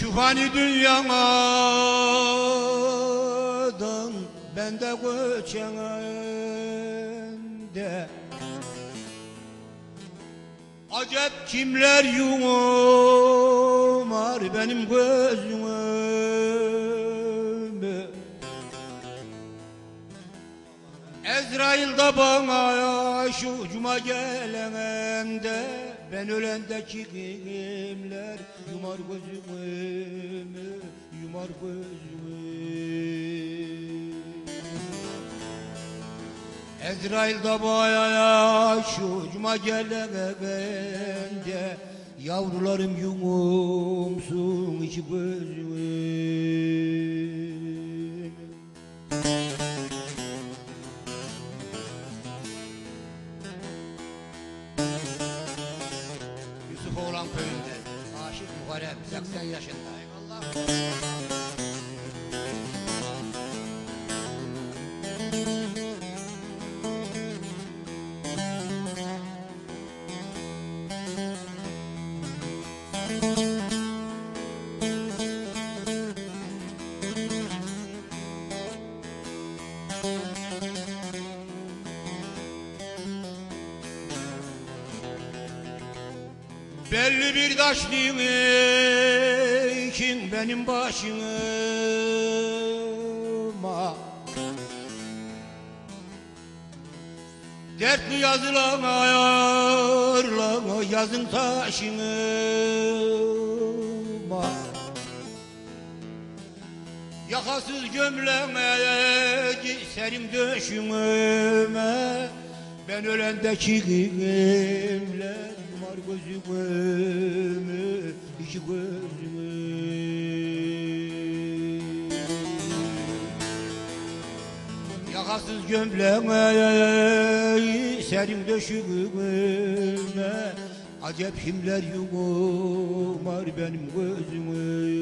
Şu fani dünyadan ben de göçenim de Acep kimler yumar benim gözümü Ezrail da bana şu cuma gelemende Ben ölendeki kimler? Yumar gözümü Yumar gözümü Ezrail da bana şu cuma gelemende Yavrularım yumumsun içi gözümü Muharrem 80 yaşında Eyvallah Belli bir taş dikin benim başıma. Dertli yazılan ayarlama yazın taşıma Yakasız gömleme serim döşüme Ben ölendeki kimler yumar gözümü iki gözümü Yakasız gömleme serim döşüme Acep kimler yumar benim gözümü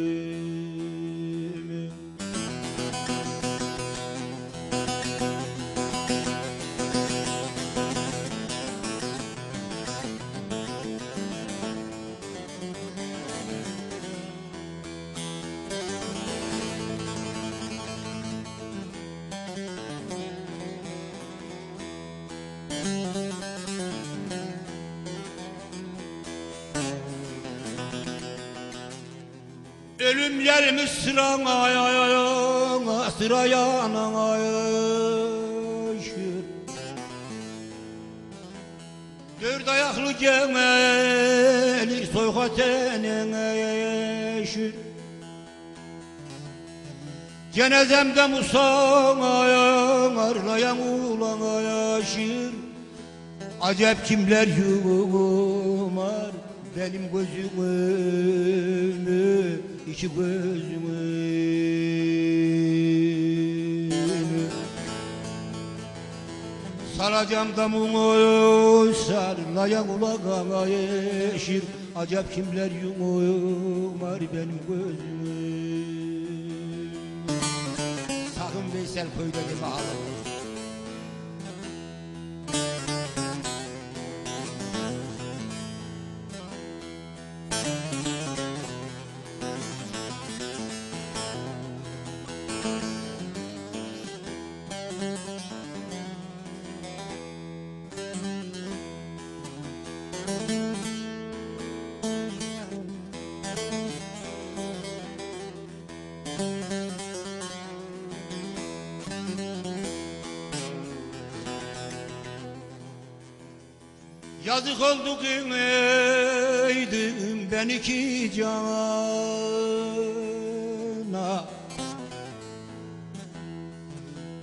Ölüm gelmiş sırana yana sıra yanana yaşır Dört ayaklı gemelir soyka tenine yaşır Cenazemde Musa'na yanarlayan ulana yaşır Acep kimler yumar benim gözümü iki gözümü Saracağım damımı sarlayan ulağına yeşir Acep kimler yumar benim gözümü Sakın Veysel köydeki mahalle Yazık oldu ki neydim ben iki cana.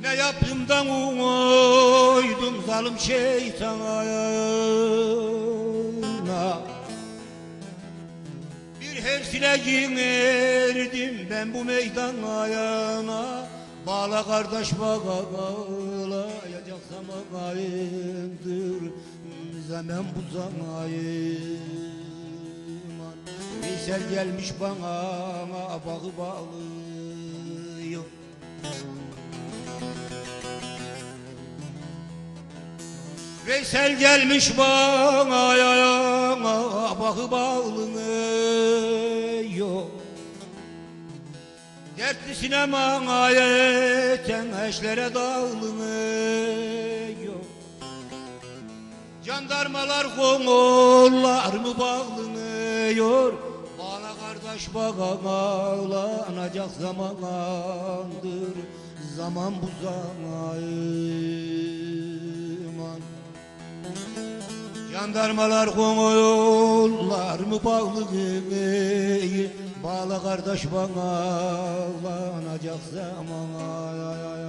Ne yaptım da uydum zalim şeytana. Bir hersile girdim ben bu meydan ayağına Bağla kardeş bağlayacaksan ağayındır Zaman bu zaman Veysel gelmiş bana bağı bağlıyor. Veysel gelmiş bana yana bağı bağlıyor. Dertli sinemaya yeten eşlere dağılıyor Jandarmalar konullar mı bağlanıyor Bana kardeş bakan ağlanacak zamandır. Zaman bu zaman. Jandarmalar konullar mı bağlanıyor Bağla kardeş bana ağlanacak zaman ay ay ay